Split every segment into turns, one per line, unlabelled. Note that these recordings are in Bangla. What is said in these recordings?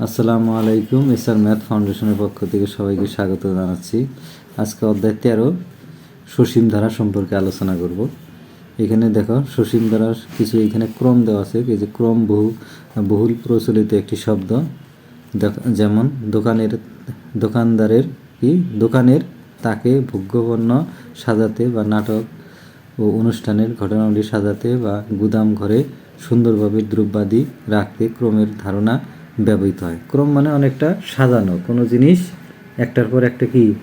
আসসালামু আলাইকুম এসআর ম্যাথ ফাউন্ডেশনের পক্ষ থেকে সবাইকে স্বাগত জানাচ্ছি। আজকে অধ্যায় তেরো, সসীম ধারা সম্পর্কে আলোচনা করব। এখানে দেখো, সসীম ধারার কিছু এখানে ক্রম দেওয়া আছে। এই যে ক্রম বহু, বহুল প্রচলিত একটি শব্দ। যেমন দোকানের, দোকানদারের কি? দোকানের তাকে ভোগ্যপণ্য সাজাতে বা নাটক ও অনুষ্ঠানের ঘটনাগুলি সাজাতে বা গুদাম ঘরে সুন্দরভাবে দ্রব্যাদি রাখতে ক্রমের ধারণা ব্যবহৃত হয়। ক্রম মানে অনেকটা সাজানো। কোনো জিনিস একটার পর একটা কি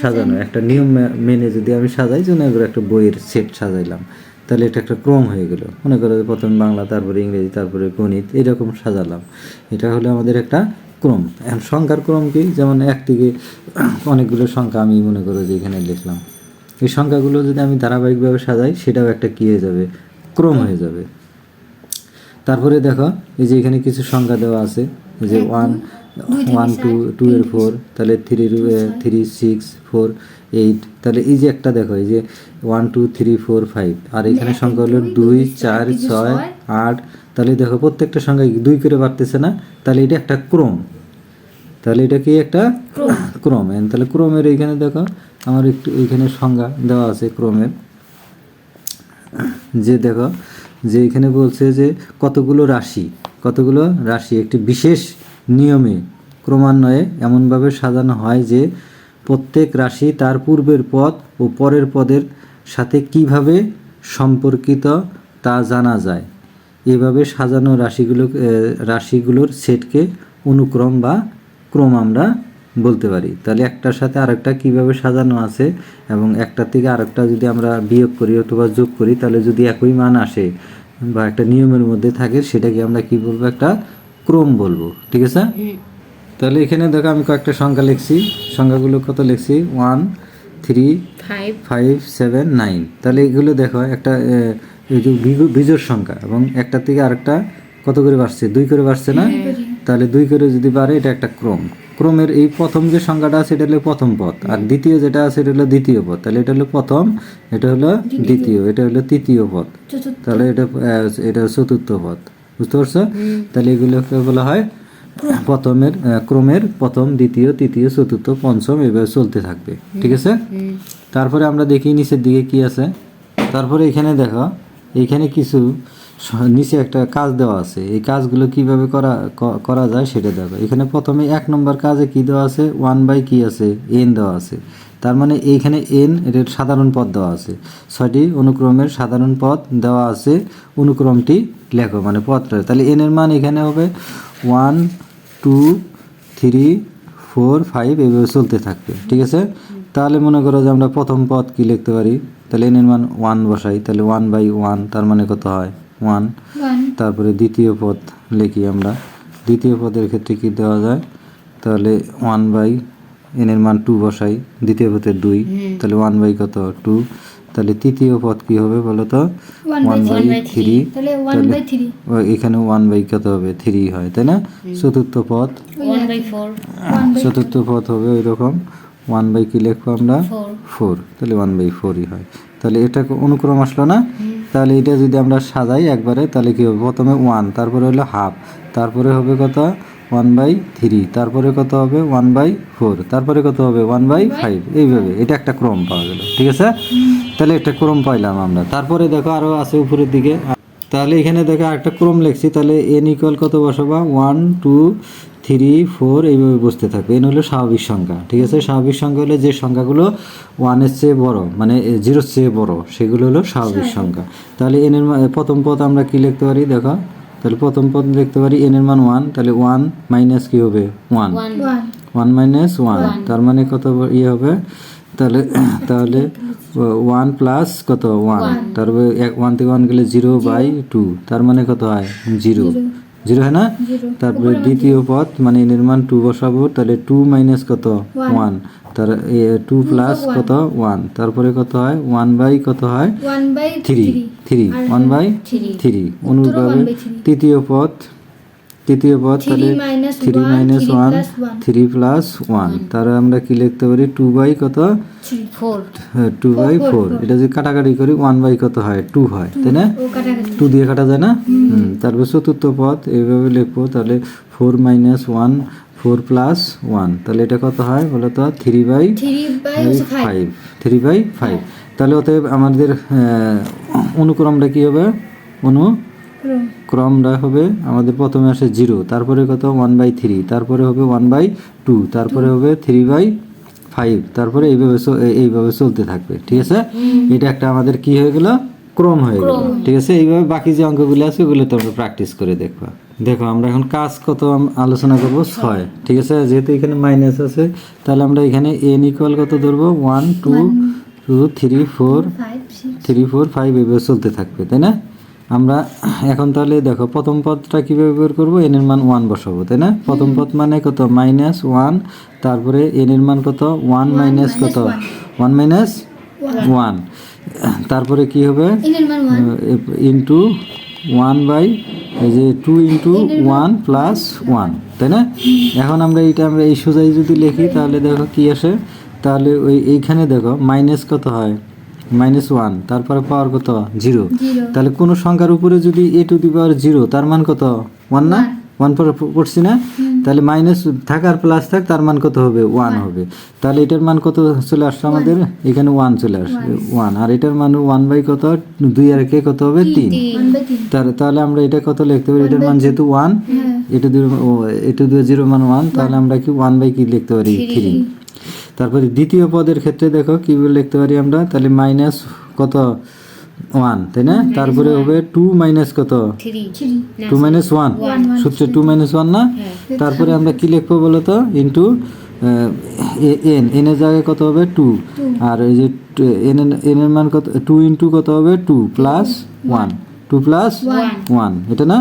সাজানো? একটা নিয়ম মেনে যদি আমি সাজাই যে মনে করো একটা বইয়ের সেট সাজাইলাম। তাহলে এটা একটা ক্রম হয়ে গেল। মনে করো যে প্রথমে বাংলা তারপরে ইংরেজি তারপরে গণিত এরকম সাজালাম। এটা হলো আমাদের একটা ক্রম। এখন সংখ্যার ক্রম কি? যেমন এক থেকে অনেকগুলো সংখ্যা আমি মনে করো যে এখানে লিখলাম। এই সংখ্যাগুলো যদি আমি ধারাবাহিকভাবে সাজাই সেটাও একটা কী হয়ে যাবে? ক্রম হয়ে যাবে। তারপরে দেখো এই যে এখানে কিছু সংখ্যা দেওয়া আছে যে ওয়ান ওয়ান টু টু এর ফোর তাহলে three three six four eight তাহলে এই যে একটা দেখো এই যে one two three four five আর এখানে সংখ্যা হলো দুই চার ছয় আট তাহলে দেখো প্রত্যেকটা সংখ্যা দুই করে বাড়তেছে না? তাহলে এটা একটা ক্রম। তাহলে এটা কি একটা ক্রম। তাহলে ক্রমের এইখানে দেখো আমার একটু এইখানে সংজ্ঞা দেওয়া আছে ক্রমের। যে দেখো যে এখানে বলছে যে কতগুলো রাশি কতগুলো রাশি? একটি বিশেষ নিয়মে ক্রমান্বয়ে এমনভাবে সাজানো হয় যে প্রত্যেক রাশি তার পূর্বের পদ ও পরের পদের সাথে কীভাবে সম্পর্কিত তা জানা যায়। এভাবে সাজানো রাশিগুলো রাশিগুলোর সেটকে অনুক্রম বা ক্রম আমরা বলতে পারি। তাহলে একটার সাথে আরেকটা কীভাবে সাজানো আছে এবং একটা থেকে আরেকটা যদি আমরা বিয়োগ করি অথবা যোগ করি তাহলে যদি একই মান আসে বা একটা নিয়মের মধ্যে থাকে সেটাকে আমরা কি বলব? একটা ক্রম বলব। ঠিক আছে? তাহলে এখানে দেখো আমি কয়েকটা সংখ্যা লিখছি। সংখ্যাগুলো কত লিখছি? One three
five.
Seven nine. তাহলে এগুলো দেখো একটা এই যে সংখ্যা এবং একটা থেকে আরেকটা কত করে বাড়ছে? দুই করে বাড়ছে না? তাহলে দুই করে যদি বাড়ে এটা একটা ক্রম। ক্রমের এই প্রথম যে সংখ্যাটা আছে এটা হলো প্রথম পথ। আর দ্বিতীয় যেটা আছে এটা হলো দ্বিতীয় পথ। তাহলে এটা হলো প্রথম এটা হলো দ্বিতীয়। এটা হলো তৃতীয় পথ। তাহলে এটা এটা চতুর্থ পথ। বুঝতে পারছ? তাহলে এগুলোকে বলা হয় প্রথমের ক্রমের প্রথম দ্বিতীয় তৃতীয় চতুর্থ পঞ্চম এভাবে চলতে থাকবে। ঠিক আছে? তারপরে আমরা দেখি নিচের দিকে কি আছে। তারপরে এখানে দেখো এইখানে কিছু নিচে একটা কাজ দেওয়া আছে। এই কাজগুলো কীভাবে করা করা যায় সেটা দেখো এখানে প্রথমে এক নম্বর কাজে কি দেওয়া আছে? ওয়ান বাই কি আছে? এন দেওয়া আছে। তার মানে এইখানে এন এর সাধারণ পদ দেওয়া আছে। ছয়টি অনুক্রমের সাধারণ পদ দেওয়া আছে। অনুক্রমটি লেখো মানে পদটা। তাহলে এন এর মান এখানে হবে one, two, three, four, five, এভাবে চলতে থাকবে। ঠিক আছে? তাহলে মনে করো যে আমরা প্রথম পদ কি লিখতে পারি? তাহলে এন এর মান ওয়ান বসাই। তাহলে ওয়ান বাই ওয়ান, তার মানে কত হয়? ওয়ান। তারপরে দ্বিতীয় পদ লিখি আমরা। দ্বিতীয় পদের ক্ষেত্রে কি দেওয়া যায়? তাহলে ওয়ান বাই এন এর মান টু বসাই। দ্বিতীয় পথে দুই। তাহলে ওয়ান বাই কত? টু তাহলে তৃতীয় পদ কি হবে বলো তো ওয়ান বাই থ্রি
তাহলে
এখানে ওয়ান বাই কত হবে? থ্রি হয় তাই না? চতুর্থ পদ।
ফোর
চতুর্থ পদ হবে ওই রকম ওয়ান বাই কি লিখব আমরা?
ফোর
তাহলে ওয়ান বাই ফোরই হয়। তাহলে এটা অনুক্রম আসলো না? তাহলে এটা যদি আমরা সাজাই একবারে, তাহলে কী হবে? প্রথমে ওয়ান তারপরে হলো হাফ তারপরে হবে কত? ওয়ান বাই থ্রি তারপরে কত হবে? ওয়ান বাই ফোর তারপরে কত হবে? ওয়ান বাই ফাইভ এইভাবে। এটা একটা ক্রম পাওয়া গেল, ঠিক আছে? তাহলে একটা ক্রম পাইলাম আমরা। তারপরে দেখো আরও আছে উপরের দিকে। তাহলে এখানে দেখো একটা ক্রম লিখছি, তাহলে এন ইকুয়াল কত বসাবা? ওয়ান টু থ্রি ফোর এইভাবে বসতে থাকবে। এন হলো স্বাভাবিক সংখ্যা ঠিক আছে? স্বাভাবিক সংখ্যা হলে যে সংখ্যাগুলো ওয়ানের চেয়ে বড় মানে জিরোর চেয়ে বড় সেগুলো হলো স্বাভাবিক সংখ্যা। তাহলে এন এর মা- প্রথম পদ আমরা কি লিখতে পারি? দেখো তাহলে প্রথম পদ লিখতে পারি এন এর মান ওয়ান তাহলে ওয়ান মাইনাস কি হবে? One
one
one
one minus one তার মানে কত ইয়ে হবে? তাহলে তাহলে ওয়ান প্লাস কত? ওয়ান তারপরে এক ওয়ান থেকে ওয়ান গেলে জিরো বাই টু তার মানে কত হয়? জিরো জিরো হয় না? তারপরে দ্বিতীয় পথ মানে নির্মাণ টু বসাবো তাহলে টু মাইনাস কত? ওয়ান তার টু প্লাস কত? ওয়ান তারপরে কত হয়? ওয়ান বাই কত হয়? Three three one by three অনুরূপভাবে তৃতীয় পদ তৃতীয় পদ তাহলে three minus one three plus one তাহলে আমরা কি লিখতে পারি? টু বাই কত? টু বাই ফোর এটা যদি কাটাকাটি করি ওয়ান বাই কত হয়? টু হয় তাই না? টু দিয়ে কাটা যায় না? হুম। তারপর চতুর্থ পদ এইভাবে লিখব তাহলে four minus one four plus one তাহলে এটা কত হয় বলো তো? Three by
five
three by five তাহলে অতএব আমাদের অনুক্রমটা কি হবে? অনু ক্রমটা হবে আমাদের প্রথমে আসে জিরো তারপরে কত? ওয়ান বাই থ্রি তারপরে হবে ওয়ান বাই টু তারপরে হবে থ্রি বাই ফাইভ তারপরে এইভাবে এইভাবে চলতে থাকবে ঠিক আছে? এটা একটা আমাদের কি হয়ে গেল? ক্রম হয়ে গেল ঠিক আছে? এইভাবে বাকি যে অঙ্কগুলো আছে ওগুলো তোমরা প্র্যাকটিস করে দেখবা। দেখো আমরা এখন কাজ কত আলোচনা করব? ছয়। ঠিক আছে? যেহেতু এখানে মাইনাস আছে তাহলে আমরা এখানে এন ইকুয়াল কত ধরবো? One two two three four three four five এইভাবে চলতে থাকবে তাই না? আমরা এখন তাহলে দেখো প্রথম পদটা কীভাবে বের করব? এন এর মান ওয়ান বসাবো তাই না? প্রথম পদ মানে কত? মাইনাস ওয়ান তারপরে এন এর মান কত? ওয়ান মাইনাস কত? ওয়ান মাইনাস ওয়ান তারপরে কি হবে? ইন্টু ওয়ান বাই এই যে two into one plus one তাই না? এখন আমরা এইটা আমরা এই সোজাই যদি লিখি তাহলে দেখো কি আসে? তাহলে ওই এইখানে দেখো মাইনাস কত হয়? মাইনাস ওয়ান তারপরে পাওয়ার কত? জিরো। তাহলে কোনো সংখ্যার উপরে যদি এ টু দি পাওয়ার জিরো তার মান কত? ওয়ান না? ওয়ান। পরে পড়ছি না? তাহলে মাইনাস থাকার প্লাস থাক তার মান কত হবে? ওয়ান হবে। তাহলে এটার মান কত চলে আসছে আমাদের? এখানে ওয়ান চলে আসবে ওয়ান। আর এটার মান ওয়ান বাই কত? দুই আর কে কত হবে? তিন। তাহলে তাহলে আমরা এটা কত লিখতে পারি? এটার মান যেহেতু ওয়ান এটা দুই এটা দুই জিরো মান ওয়ান তাহলে আমরা কি ওয়ান বাই কি লিখতে পারি? থ্রি। তারপরে দ্বিতীয় পদের ক্ষেত্রে দেখো কি বলে লিখতে পারি আমরা? তাহলে মাইনাস কত? ওয়ান তাই না? তারপরে হবে টু মাইনাস কত? টু মাইনাস ওয়ান সূত্রে টু মাইনাস ওয়ান না? তারপরে আমরা কি লিখব বলো তো ইন্টু এন এন এর জায়গায় কত হবে? টু আর এই যে এন এন এর মান কত? টু ইন্টু কত হবে? Two plus one two plus one এটা না?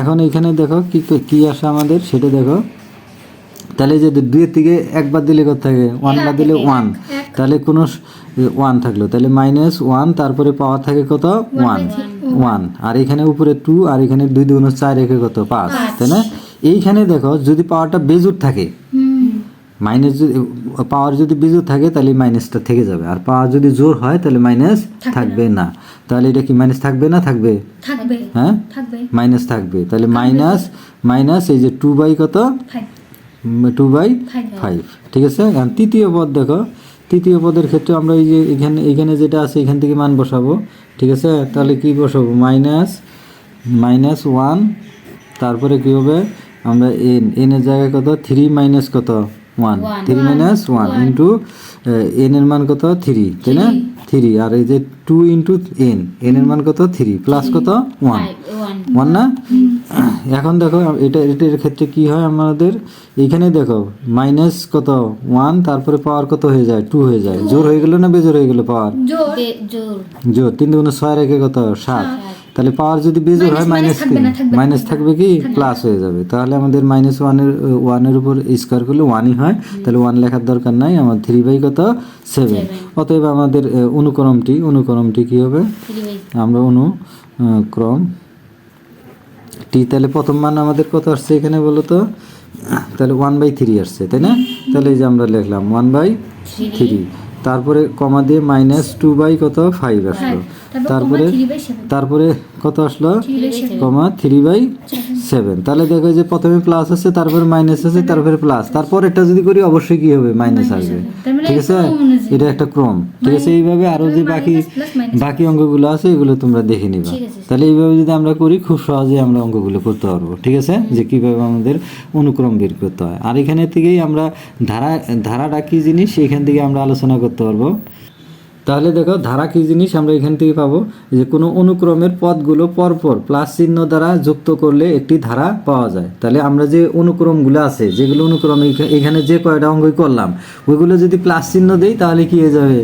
এখন এখানে দেখো কি কি আসে আমাদের? সেটা দেখো। তাহলে যে দুইয়ের থেকে একবার দিলে কত থাকে? ওয়ান বার দিলে ওয়ান তাহলে কোনো ওয়ান থাকল। তাহলে মাইনাস ওয়ান তারপরে পাওয়ার থাকে কত? ওয়ান ওয়ান আর এখানে উপরে টু আর এখানে দুই দুগুণ চার রেখে কত? পাঁচ। তাই না? এইখানে দেখো যদি পাওয়ারটা বেজুর থাকে মাইনাস যদি পাওয়ার যদি বেজুর থাকে তাহলে মাইনাসটা থেকে যাবে। আর পাওয়ার যদি জোর হয় তাহলে মাইনাস থাকবে না। তাহলে এটা কি মাইনাস থাকবে না? থাকবে। হ্যাঁ? মাইনাস থাকবে। তাহলে মাইনাস মাইনাস এই যে টু বাই কত? টু বাই
ফাইভ
ঠিক আছে? আর তৃতীয় পদ দেখো। তৃতীয় পদের ক্ষেত্রে আমরা এই যে এখানে এখানে যেটা আছে এখান থেকে মান বসাবো। ঠিক আছে? তাহলে কি বসাবো? মাইনাস মাইনাস ওয়ান তারপরে কি হবে? আমরা এন এন এর জায়গায় কত? থ্রি মাইনাস কত? One three minus one into N এর মান কত? থ্রি তাই না? থ্রি আর এই যে টু ইন্টু এন এন এর মান কত? থ্রি প্লাস কত? ওয়ান
ওয়ান
ওয়ান না? এখন দেখো এটা এটার ক্ষেত্রে কি হয় আমাদের? এইখানে দেখো মাইনাস কত? ওয়ান তারপরে পাওয়ার কত হয়ে যায়? টু হয়ে যায়। জোর হয়ে গেল না বেজোর হয়ে গেল পাওয়ার
জোর।
তিন দুগুণ ছয় রেখে কত? সাত। তাহলে পাওয়ার যদি বেজোর হয় মাইনাস কি? মাইনাস থাকবে কি? প্লাস হয়ে যাবে। তাহলে আমাদের মাইনাস ওয়ানের ওয়ানের উপর স্কোয়ার করলে ওয়ানই হয়। তাহলে ওয়ান লেখার দরকার নাই। আমার থ্রি বাই কত? সেভেন অতএব আমাদের অনুক্রমটি অনুক্রমটি কি হবে? আমরা অনু আহ, ক্রম টি তাহলে প্রথম মান আমাদের কত আসছে এখানে বলো তো? তাহলে ওয়ান বাই থ্রি আসছে তাই না? তাহলে এই যে আমরা লিখলাম ওয়ান বাই থ্রি তারপরে কমা দিয়ে মাইনাস টু বাই কত? ফাইভ আসলো। তারপরে তারপরে কত আসলো? কমা থ্রি বাই সেভেন তাহলে দেখো যে প্রথমে প্লাস আছে তারপরে মাইনাস আছে তারপরে প্লাস তারপর এটা যদি করি অবশ্যই কি হবে? মাইনাস আসবে।
মানে
ঠিক আছে? এটা একটা ক্রম। ঠিক আছে? এইভাবে আরও যে বাকি বাকি অঙ্কগুলো আছে এগুলো তোমরা দেখে নিবা। তাহলে এইভাবে যদি আমরা করি খুব সহজে আমরা অঙ্কগুলো করতে পারব। ঠিক আছে? যে কীভাবে আমাদের অনুক্রম বের করতে হয়। আর এখানে থেকেই আমরা ধারা ধারাটা কি জিনিস? এখান থেকে আমরা আলোচনা করতে পারব। তাহলে দেখো ধারা কি জিনিস? আমরা এখান থেকে পাবো যে কোনো অনুক্রমের পদগুলো পরপর প্লাস চিহ্ন দ্বারা যুক্ত করলে একটি ধারা পাওয়া যায়। তাহলে আমরা যে অনুক্রমগুলো আছে যেগুলো অনুক্রম এখানে যে কয়টা অঙ্কই করলাম ওইগুলো যদি প্লাস চিহ্ন দেই তাহলে কি হয়ে যাবে?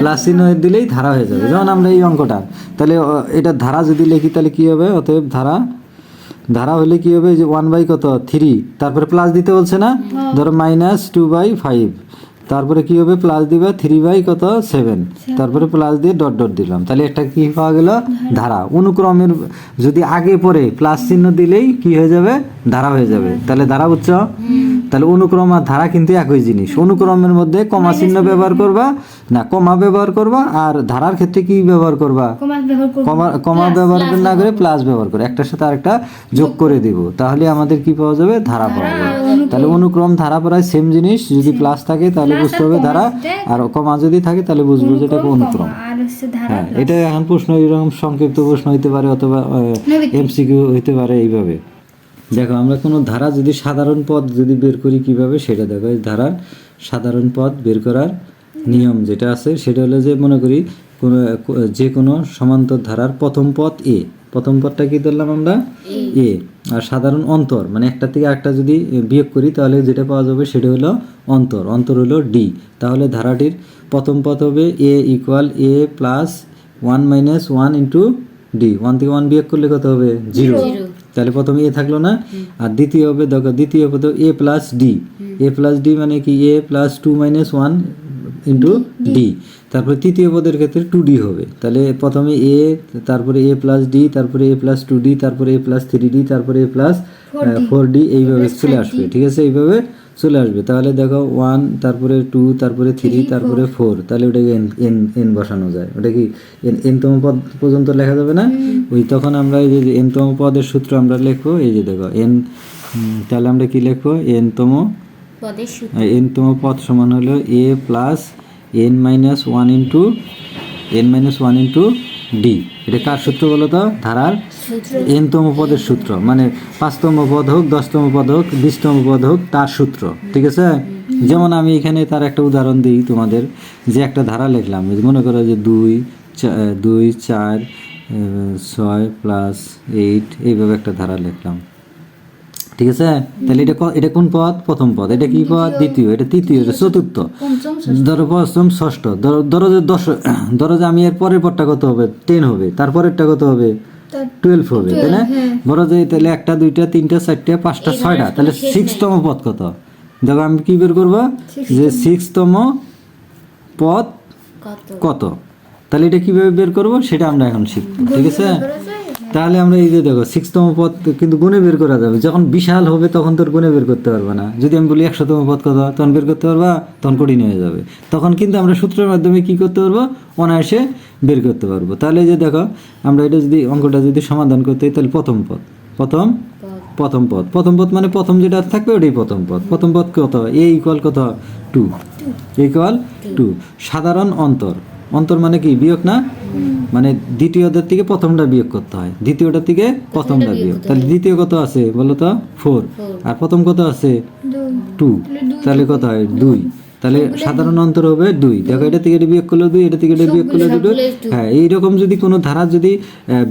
প্লাস চিহ্ন দিলেই ধারা হয়ে যাবে। যেমন আমরা এই অঙ্কটা তাহলে এটা ধারা যদি লিখি তাহলে কি হবে? অতএব ধারা ধারা হলে কি হবে? যে ওয়ান বাই কত? থ্রি তারপরে প্লাস দিতে বলছে না? ধরো মাইনাস টু বাই ফাইভ তারপরে কি হবে? প্লাস দিবে থ্রি বাই কত? সেভেন তারপরে প্লাস দিয়ে ডট ডট দিলাম। তাহলে একটা কি পাওয়া গেল? ধারা। অনুক্রমের যদি আগে পরে প্লাস চিহ্ন দিলেই কি হয়ে যাবে? ধারা হয়ে যাবে। তাহলে ধারা বুঝছ? তাহলে অনুক্রম আর ধারা কিন্তু একই জিনিস। অনুক্রমের মধ্যে কমা চিহ্ন ব্যবহার করবা না কমা ব্যবহার করবা আর ধারার ক্ষেত্রে কি ব্যবহার করবা?
কমা ব্যবহার
কমা ব্যবহার না করে প্লাস ব্যবহার করে একটার সাথে আরেকটা যোগ করে দিব। তাহলে আমাদের কি পাওয়া যাবে? ধারা পাওয়া যাবে। তাহলে অনুক্রম ধারা প্রায় সেম জিনিস যদি প্লাস থাকে তাহলে বুঝতে হবে ধারা আর কমা যদি থাকে তাহলে বুঝব যে এটা অনুক্রম হ্যাঁ এটা এখন প্রশ্ন এরকম সংক্ষিপ্ত প্রশ্ন হইতে পারে অথবা। এমসিকিউ হইতে পারে এইভাবে। দেখো আমরা কোনো ধারা যদি সাধারণ পদ যদি বের করি কীভাবে সেটা দেখো এই ধারার সাধারণ পদ বের করার নিয়ম যেটা আছে সেটা হলো যে মনে করি কোনো যে কোনো সমান্তর ধারার প্রথম পদ এ প্রথম পদটা কি ধরলাম আমরা? এ আর সাধারণ অন্তর মানে একটা থেকে একটা যদি বিয়োগ করি তাহলে যেটা পাওয়া যাবে সেটা হলো অন্তর। অন্তর হলো ডি তাহলে ধারাটির প্রথম পদ হবে A equal A plus one minus one into D one থেকে ওয়ান বিয়োগ করলে কত হবে? জিরো তাহলে প্রথমে এ থাকল না আর দ্বিতীয় হবে দেখো দ্বিতীয় পদ A plus D A plus D মানে কি? A plus two minus one into D তারপরে তৃতীয় পদের ক্ষেত্রে টু ডি হবে। তাহলে প্রথমে এ তারপরে এ প্লাস ডি তারপরে এ প্লাস টু ডি তারপরে এ প্লাস থ্রি ডি তারপরে এ প্লাস ফোর ডি এইভাবে চলে আসবে ঠিক আছে? এইভাবে চলে আসবে। তাহলে দেখো ওয়ান তারপরে টু তারপরে থ্রি তারপরে ফোর তাহলে ওটাকে এন এন এন বসানো যায়। ওটা কি এন এনতম পদ পর্যন্ত লেখা যাবে না? ওই তখন আমরা এই যে এনতম পদের সূত্র আমরা লিখব এই যে দেখো এন তাহলে আমরা কি লিখব? এনতম এনতম পদ সমান হলো A plus N minus one into N minus one into D এটা কার সূত্র বলো তো ধারার এনতম পদের সূত্র মানে পাঁচতম পদ হোক দশতম পদ হোক বিশতম পদ হোক তার সূত্র ঠিক আছে? যেমন আমি এখানে তার একটা উদাহরণ দিই তোমাদের যে একটা ধারা লিখলাম মনে করো যে দুই দুই চার ছয় প্লাস এইট এইভাবে একটা ধারা লিখলাম। ঠিক আছে? তাহলে এটা এটা কোন পদ? প্রথম পদ। এটা কি পদ? দ্বিতীয়। এটা তৃতীয় এটা চতুর্থ। ধরো পঞ্চম ষষ্ঠ। ধরো ধরো যে দশ ধরো যে আমি এর পরের পরটা কত হবে? টেন হবে। তারপরেরটা কত হবে? টুয়েলভ হবে তাই না? বড় যে তাহলে একটা দুইটা তিনটা চারটা পাঁচটা ছয়টা। তাহলে সিক্সতম পদ কত? দেখো আমি কি বের করব? যে সিক্সতম পদ
কত?
কত? তাহলে এটা কীভাবে বের করব? সেটা আমরা এখন শিখব ঠিক আছে? তাহলে আমরা এই যে দেখো সিক্সতম পদ কিন্তু গুণে বের করা যাবে। যখন বিশাল হবে তখন তোর গুণে বের করতে পারবে না। যদি আমি বলি একশোতম পদ কত তখন বের করতে পারবা? তখন কঠিন হয়ে যাবে। তখন কিন্তু আমরা সূত্রের মাধ্যমে কি করতে পারব? অনায়াসে বের করতে পারব। তাহলে এই যে দেখো আমরা এটা যদি অঙ্কটা যদি সমাধান করতে তাহলে প্রথম পদ। প্রথম? প্রথম পদ। প্রথম পদ মানে প্রথম যেটা থাকবে ওটাই প্রথম পদ। প্রথম পদ কত? এ ইকুয়াল কত? টু ইকুয়াল টু সাধারণ অন্তর। অন্তর মানে কি? বিয়োগ না? মানে দ্বিতীয়টার থেকে প্রথমটা বিয়োগ করতে হয়। দ্বিতীয়টার থেকে প্রথমটা বিয়োগ। তাহলে দ্বিতীয় কত আছে? বলো তো ফোর আর প্রথম কত আছে? টু তাহলে কত হয়? দুই। তাহলে সাধারণ অন্তর হবে দুই। দেখো এটা থেকে এটা বিয়োগ করলে দুই এটা থেকে এটা বিয়োগ করলে দুটো হ্যাঁ এইরকম যদি কোনো ধারা যদি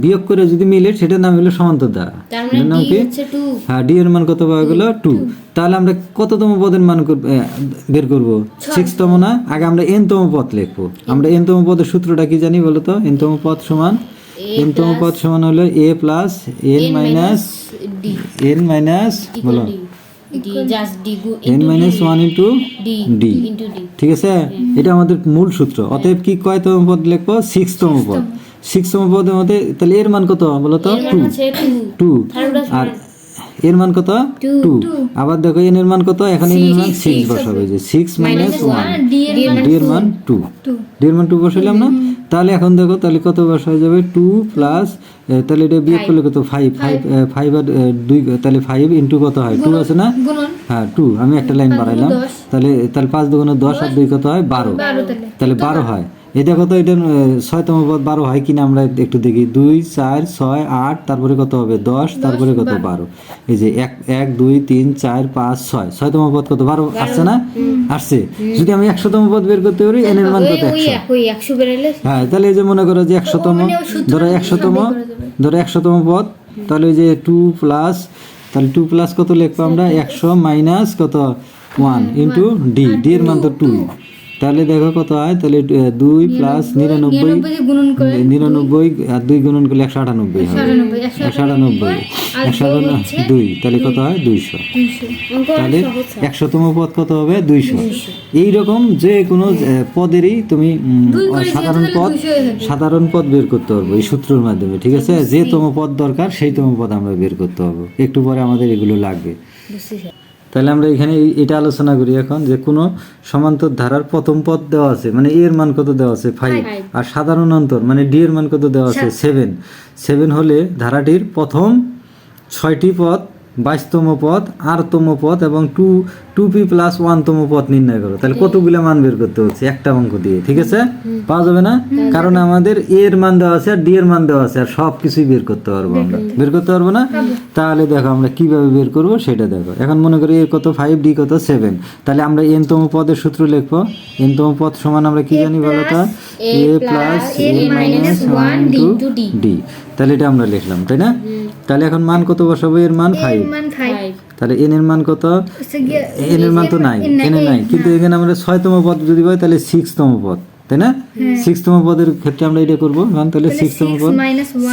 বিয়োগ করে যদি মিলে সেটার নাম হলো সমান্তর ধারা। নাম
মানে
কি?
হচ্ছে টু
হ্যাঁ ডি এর মান কত পাওয়া গেল? টু তাহলে আমরা কততম পদের মান বের করব? সিক্সতম না? আগে আমরা এনতম পদ লিখব। আমরা এনতম পদের সূত্রটা কি জানি বলো তো এনতম পদ সমান এনতম পদ সমান হলো A plus N minus N minus বলো। N minus one into
D
D ঠিক আছে? এটা আমাদের মূল সূত্র। অতএব কি কয়তম পদ লিখব? সিক্সতম পদ। সিক্সতম পদের মধ্যে তাহলে এর মান কত? বলো তো টু
টু
আর এর মান কত? টু আবার দেখো এন এর মান কত? এখন এন এর মান সিক্স বসাবে। যে সিক্স মাইনাস ওয়ান
ডি এর
ডি এর মান টু ডি এর মান টু বসাইলাম না? তাহলে এখন দেখো তাহলে কত বসা যাবে? টু প্লাস তাহলে এটা বিয়োগ করলে কত? ফাইভ ফাইভ ফাইভ আর দুই তাহলে ফাইভ ইন্টু কত হয়? টু আছে না? হ্যাঁ টু আমি একটা লাইন বাড়াইলাম। তাহলে তাহলে পাঁচ দুগুণে দশ আর দুই কত হয়? বারো।
তাহলে।
বারো হয়। এই দেখো তো এটা ছয়তম পদ বারো হয় কিনা আমরা একটু দেখি। দুই চার ছয় আট তারপরে কত হবে? দশ তারপরে কত? বারো। এই যে এক এক দুই তিন চার পাঁচ ছয়। ছয়তম পদ কত? বারো আসছে না? আসছে। যদি আমি একশোতম পদ বের করতে পারি এন এর মান কত? একশো।
একশো
হ্যাঁ তাহলে এই যে মনে করো যে একশোতম ধরো একশোতম ধরো একশোতম পদ তাহলে ওই যে টু প্লাস তাহলে টু প্লাস কত লিখব আমরা? একশো। মাইনাস কত? ওয়ান ইন্টু ডি ডি এর মান তো টু তাহলে দেখো কত হয় তাহলে দুই প্লাস নিরানব্বই
নিরানব্বই
আর দুই গুণন করলে একশো আটানব্বই হবে।
একশো
আটানব্বই একশো
দুই
তাহলে কত হয়? দুইশো। তাহলে একশোতম পদ কত হবে? দুইশো। এইরকম যে কোনো পদেরই তুমি সাধারণ পদ সাধারণ পদ বের করতে পারব এই সূত্রের মাধ্যমে ঠিক আছে? যে তম পদ দরকার সেই তম পদ আমরা বের করতে পারব একটু পরে আমাদের এগুলো লাগবে। তাহলে আমরা এখানে এটা আলোচনা করি এখন যে কোনো সমান্তর ধারার প্রথম পদ দেওয়া আছে মানে এর মান কত দেওয়া আছে? ফাইভ আর সাধারণ অন্তর মানে ডি এর মান কত দেওয়া আছে? সেভেন সেভেন হলে ধারাটির প্রথম ছয়টি পদ বাইশতম পদ আরতম পদ এবং টু টু পি প্লাস ওয়ানতম পদ নির্ণয় করো। তাহলে কতগুলো মান বের করতে হচ্ছে? একটা অঙ্ক দিয়ে ঠিক আছে? পাওয়া যাবে না? কারণ আমাদের এর মান দেওয়া আছে আর ডি এর মান দেওয়া আছে আর সব কিছুই বের করতে পারব আমরা। বের করতে পারব না? তাহলে দেখো আমরা কীভাবে বের করব সেটা দেখো। এখন মনে করি এ কত ফাইভ ডি কত সেভেন তাহলে আমরা এন তম পদের সূত্র লিখব। এন তম পদ সমান আমরা কি জানি বলো তো? A plus A minus one two D তাহলে এটা আমরা লিখলাম তাই না? তাহলে এখন মান কত বসাবো? এর মান ফাইভ
মান
হ্যাঁ। তাহলে এন এর মান কত? এন এর মান তো নাই এন এর নাই কিন্তু এখানে আমরা ছয়তম পদ যদি পাই তাহলে সিক্সতম পদ। তাই না? সিক্সতম পদের ক্ষেত্রে আমরা এটা করব। কারণ তাহলে সিক্সতম পদ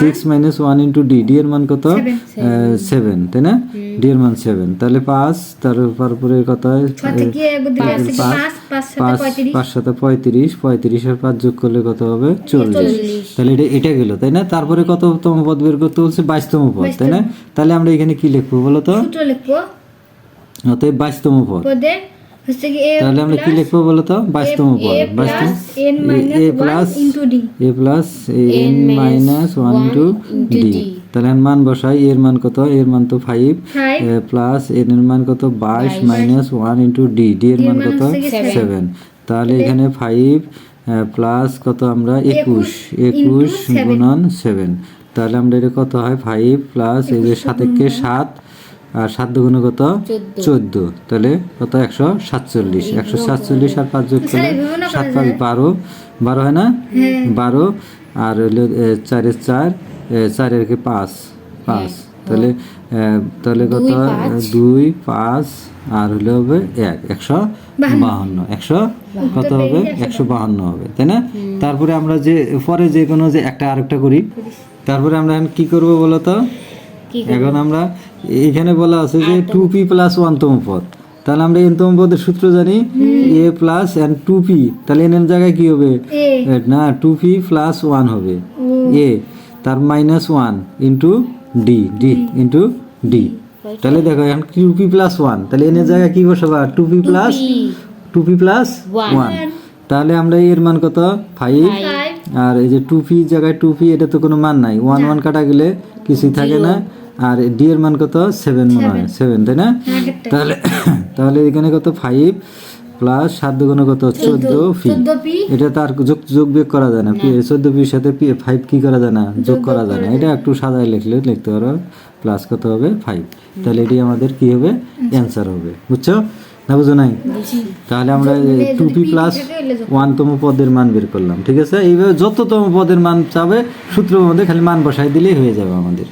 six minus one into D D এর মান কত? সেভেন তাই না? ডি এর মান সেভেন তাহলে পাঁচ তারপরে কত পাঁচ
পাঁচ সাথে পঁয়ত্রিশ।
পঁয়ত্রিশ আর পাঁচ যোগ করলে কত হবে? চল্লিশ। তাহলে এটা এটা গেল তাই না? তারপরে কততম পদ বের করতে বলছে? বাইশতম পদ তাই না? তাহলে আমরা এখানে কি লিখব বলো তো?
লিখব।
অতএব বাইশতম পদে।
হচ্ছে কি এ
তাহলে আমরা কি লিখব বলো তো? বাইশতম পদ
A
বাইশতম
plus N
A plus A plus N minus one into D তাহলে এর মান বসাই এর মান কত? এর মান তো ফাইভ প্লাস এন এর মান কত? বাইশ minus one into D D এর মান কত? সেভেন তাহলে এখানে ফাইভ প্লাস কত আমরা? একুশ একুশ। গুণন সেভেন তাহলে আমরা এটা কত হয়? ফাইভ প্লাস এই যে সাতেককে সাত। আর সাত দুগুণে কত? চোদ্দ। তাহলে কত? একশো সাতচল্লিশ। একশো সাতচল্লিশ আর পাঁচ যোগ করলে সাত পাঁচ বারো। বারো হয় না? বারো। আর হইল চারের চার চারের কি পাঁচ? পাঁচ। তাহলে তাহলে কত? দুই পাঁচ। আর হলে হবে এক। একশো বাহান্ন। একশো কত হবে? একশো বাহান্ন হবে। তাই না? তারপরে আমরা যে পরে যে কোনো যে একটা আরেকটা করি। তারপরে আমরা এখন কি করব বলো তো? এখন আমরা এখানে বলা আছে যে টু পি প্লাস ওয়ানতম পদ। তাহলে আমরা এনতম পদের সূত্র জানি a plus and two p তাহলে এন এর জায়গায় কি হবে? না টু পি প্লাস ওয়ান হবে। এ তার minus one into d d into d তাহলে দেখো এখন টু পি প্লাস ওয়ান তাহলে এন এর জায়গায় কি বসাবা? Two p plus two p plus one তাহলে আমরা এর মান কত? ফাইভ আর এই যে টু পি জায়গায় টু পি এটা তো কোনো মান নাই। ওয়ান ওয়ান কাটা গেলে কিছুই থাকে না। আর ডি এর মান কত? সেভেন মনে হয়। সেভেন তাই না? তাহলে তাহলে এখানে কত? ফাইভ প্লাস সাত দুগুণে কত? চোদ্দ। পি
চোদ্দ পি
এটা তার যোগ যোগ বিয়োগ করা যায় না। পি চোদ্দ পির সাথে পি ফাইভ কি করা যায় না? যোগ করা যায় না। এটা একটু সাদায় লিখলে লিখতে পারো। প্লাস কত হবে? ফাইভ তাহলে এটি আমাদের কি হবে? অ্যান্সার হবে। বুঝছ? না বুঝো নাই? তাহলে আমরা টু পি প্লাস ওয়ানতম পদের মান বের করলাম ঠিক আছে? এইভাবে যততম পদের মান চাবে সূত্রের মধ্যে খালি মান বসাই দিলেই হয়ে যাবে আমাদের।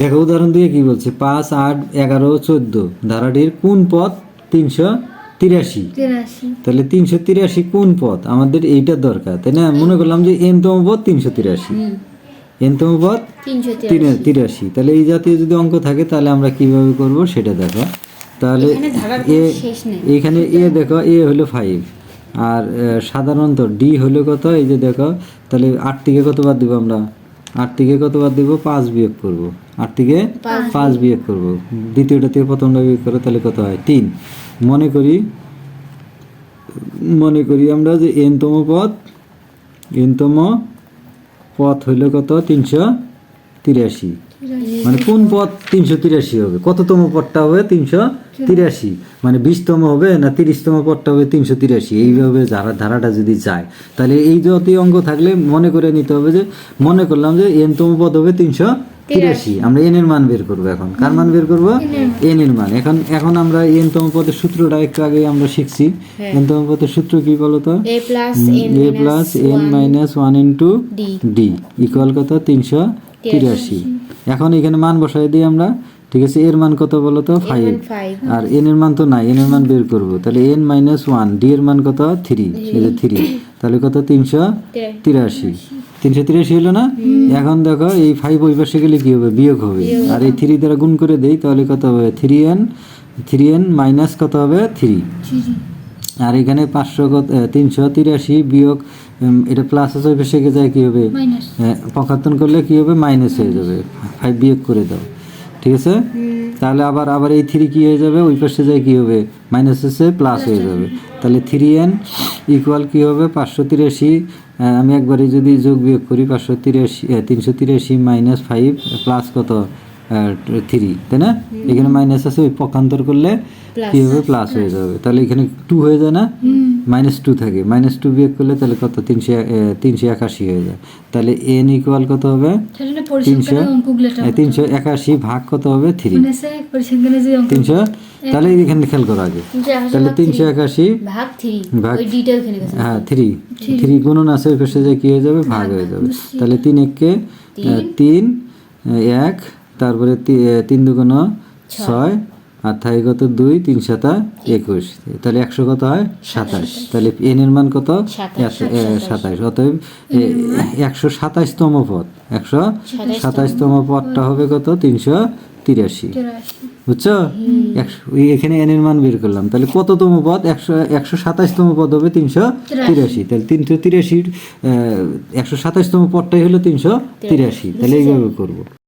দেখো উদাহরণ দিয়ে কি বলছে? পাঁচ আট এগারো চোদ্দ। ধারাটির কোন পদ? তিনশো তিরাশি। তাহলে তিনশো তিরাশি কোন পদ? আমাদের এইটা দরকার তাই না? মনে করলাম যে এনতম পদ তিনশো তিরাশি। এনতম পদ তিরাশি। তাহলে এই জাতীয় যদি অঙ্ক থাকে তাহলে আমরা কীভাবে করব সেটা দেখো। তাহলে এ এখানে এ দেখো এ হলো ফাইভ আর সাধারণত ডি হলো কত? এই যে দেখো তাহলে আট থেকে কত বাদ দিব আমরা? আট থেকে কত বাদ দিব? পাঁচ বিয়োগ করব। আট থেকে পাঁচ বিয়োগ করব। দ্বিতীয়টা থেকে প্রথমটা বিয়োগ করো তাহলে কত হয়? তিন। মনে করি মনে করি আমরা যে এনতম পথ এনতম পথ হইল কত? তিনশো তিরাশি। মানে কোন পথ তিনশো তিরাশি হবে? কততম পথটা হবে? তিনশো তিরাশি। মানে বিশতম হবে না তিরিশতম পথটা হবে তিনশো তিরাশি? এইভাবে ধারা ধারাটা যদি যায় তাহলে এই জাতীয় অঙ্গ থাকলে মনে করে নিতে হবে যে মনে করলাম যে এনতম পদ হবে তিনশো তিরাশি। আমরা এন এর মান বের করব এখন। কার মান বের করব? এন এর মান। এখন এখন আমরা এনতম পদের সূত্রটা একটু আগে আমরা শিখছি। এনতম পদের সূত্র কি বলতো?
A plus
n minus one into d. Equal কত? তিনশো তিরাশি। এখন এখানে মান বসাই দিই আমরা। ঠিক আছে এর মান কত বলো তো? ফাইভ আর এন এর মান তো নাই এন এর মান বের করব। তাহলে এন মাইনাস ওয়ান ডি এর মান কত? থ্রি এই যে থ্রি তাহলে কত? তিনশো তিরাশি। তিনশো তিরাশি হলো না? এখন দেখো এই ফাইভ ওই পাশে গেলে কি হবে। বিয়োগ। হবে আর এই থ্রি দ্বারা গুণ করে দেই তাহলে কত হবে? Three n three n minus কত হবে? থ্রি আর এখানে পাঁচশো কত তিনশো তিরাশি বিয়োগ এটা প্লাস আছে ওই পাশে যায় কি হবে পঁচাত্তর করলে কি হবে মাইনাস হয়ে যাবে। ফাইভ বিয়োগ করে দাও। ঠিক আছে? তাহলে আবার আবার এই থ্রি কি হয়ে যাবে? ওই পাশে যায় কি হবে মাইনাস এসে প্লাস হয়ে যাবে। তাহলে থ্রি এন ইকুয়াল কী হবে? পাঁচশো তিরাশি। আমি একবারে যদি যোগ বিয়োগ করি পাঁচশো তিরাশি তিনশো তিরাশি মাইনাস ফাইভ প্লাস কত? থ্রি তাই না? এখানে মাইনাস আছে ওই পক্ষান্তর করলে কী হবে প্লাস হয়ে যাবে। তাহলে এখানে টু হয়ে যায় না? মাইনাস টু থাকে। মাইনাস টু বিয়োগ করলে তাহলে কত? তিনশো তিনশো একাশি হয়ে যায়। তাহলে এন ইকুয়াল কত হবে? তিনশো তিনশো একাশি ভাগ কত হবে? থ্রি
মানে
তিনশো? তাহলে এখানে খেয়াল করো আগে। তাহলে তিনশো একাশি
ভাগ
হ্যাঁ থ্রি থ্রি গুণন আছে ওই পাশে যে কি হয়ে যাবে? ভাগ হয়ে যাবে। তাহলে তিন এককে তিন। এক তারপরে তিন দুগুণ ছয়। আর থাই কত দুই তিন সাতা একুশ। তাহলে একশো কত হয়? সাতাশ। তাহলে এন এর মান কত?
সাতাশ,
সাতাশ। অতএব একশো সাতাশতম পদ। একশো সাতাশতম পদটা হবে কত? তিনশো তিরাশি। বুঝছ? একশো- ওই এখানে এন এর মান বের করলাম। তাহলে কততম পদ? একশো একশো সাতাশতম পদ হবে তিনশো তিরাশি। তাহলে তিনশো তিরাশির একশো সাতাশতম পদটাই হলো তিনশো তিরাশি। তাহলে এইভাবে করব।